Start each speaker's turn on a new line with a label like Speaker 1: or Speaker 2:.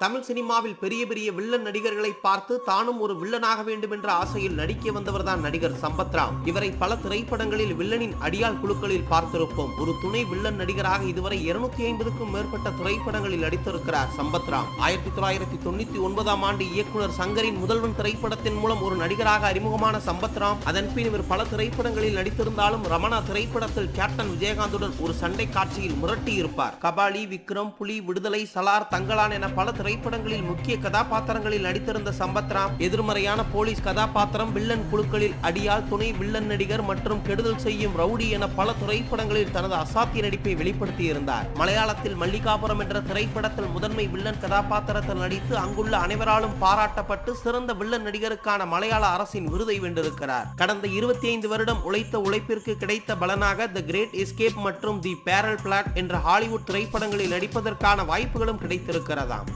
Speaker 1: தமிழ் சினிமாவில் பெரிய பெரிய வில்லன் நடிகர்களை பார்த்து தானும் ஒரு வில்லனாக வேண்டும் என்ற ஆசையில் நடிக்க வந்தவர்தான் நடிகர் சம்பத்ராம் இவரை பல திரைப்படங்களில் வில்லனின் அடியால் குழுக்களில் பார்த்திருப்போம். ஒரு துணை வில்லன் நடிகராக இதுவரை இருநூத்தி ஐம்பதுக்கும் மேற்பட்ட திரைப்படங்களில் நடித்திருக்கிறார் சம்பத்ராம் ஆயிரத்தி தொள்ளாயிரத்தி தொண்ணூத்தி ஒன்பதாம் ஆண்டு இயக்குனர் சங்கரின் முதல்வன் திரைப்படத்தின் மூலம் ஒரு நடிகராக அறிமுகமான சம்பத்ராம் அதன் பின் இவர் பல திரைப்படங்களில் நடித்திருந்தாலும் ரமணா திரைப்படத்தில் கேப்டன் விஜயகாந்துடன் ஒரு சண்டை காட்சியில் முரட்டி இருப்பார் கபாலி விக்ரம் புலி விடுதலை சலார் தங்கலான் என பல திரைப்படங்களில் முக்கிய கதாபாத்திரங்களில் நடித்திருந்த சம்பத்ராம் எதிர்மறையான போலீஸ் கதாபாத்திரம் வில்லன் குழுக்களில் அடியால் துணை வில்லன் நடிகர் மற்றும் கெடுதல் செய்யும் ரவுடி என பல திரைப்படங்களில் தனது அசாத்திய நடிப்பை வெளிப்படுத்தியிருந்தார். மலையாளத்தில் மல்லிகாபுரம் என்ற திரைப்படத்தில் முதன்மை வில்லன் கதாபாத்திரத்தில் நடித்து அங்குள்ள அனைவராலும் பாராட்டப்பட்டு சிறந்த வில்லன் நடிகருக்கான மலையாள அரசின் விருதை வென்றிருக்கிறார். கடந்த இருபத்தி ஐந்து வருடம் உழைத்த உழைப்பிற்கு கிடைத்த பலனாக தி கிரேட் எஸ்கேப் மற்றும் தி பேரல் பிளாட் என்ற ஹாலிவுட் திரைப்படங்களில் நடிப்பதற்கான வாய்ப்புகளும் கிடைத்திருக்கிறதாம்.